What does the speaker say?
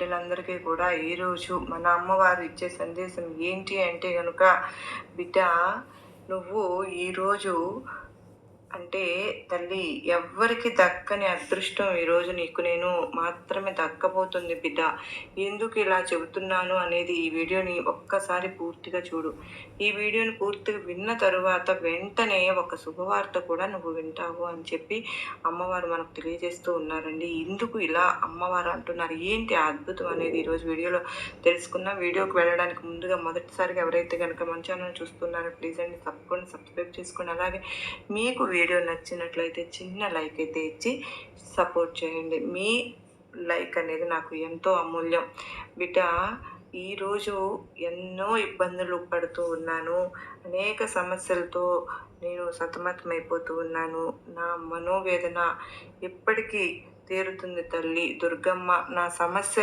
బిడ్డలందరికీ కూడా ఈరోజు మన అమ్మవారు ఇచ్చే సందేశం ఏంటి అంటే కనుక బిడ్డ నువ్వు ఈరోజు అంటే తల్లి ఎవ్వరికి దక్కని అదృష్టం ఈరోజు నీకు. నేను మాత్రమే దక్కబోతుంది బిడ్డ. ఎందుకు ఇలా చెబుతున్నాను అనేది ఈ వీడియోని ఒక్కసారి పూర్తిగా చూడు. ఈ వీడియోని పూర్తిగా విన్న తరువాత వెంటనే ఒక శుభవార్త కూడా నువ్వు వింటావు అని చెప్పి అమ్మవారు మనకు తెలియజేస్తూ ఉన్నారండి. ఎందుకు ఇలా అమ్మవారు అంటున్నారు? ఏంటి అద్భుతం అనేది ఈరోజు వీడియోలో తెలుసుకున్న వీడియోకి వెళ్ళడానికి ముందుగా మొదటిసారిగా ఎవరైతే కనుక మన ఛానల్ చూస్తున్నారో ప్లీజ్ అండి తప్పకుండా సబ్స్క్రైబ్ చేసుకోండి. అలాగే మీకు వీడియో నచ్చినట్లయితే చిన్న లైక్ అయితే ఇచ్చి సపోర్ట్ చేయండి. మీ లైక్ అనేది నాకు ఎంతో అమూల్యం. బిడ్డ ఈరోజు ఎన్నో ఇబ్బందులు పడుతూ ఉన్నాను. అనేక సమస్యలతో నేను సతమతమైపోతూ ఉన్నాను. నా మనోవేదన ఎప్పటికీ తీరుతుంది తల్లి. దుర్గమ్మ నా సమస్య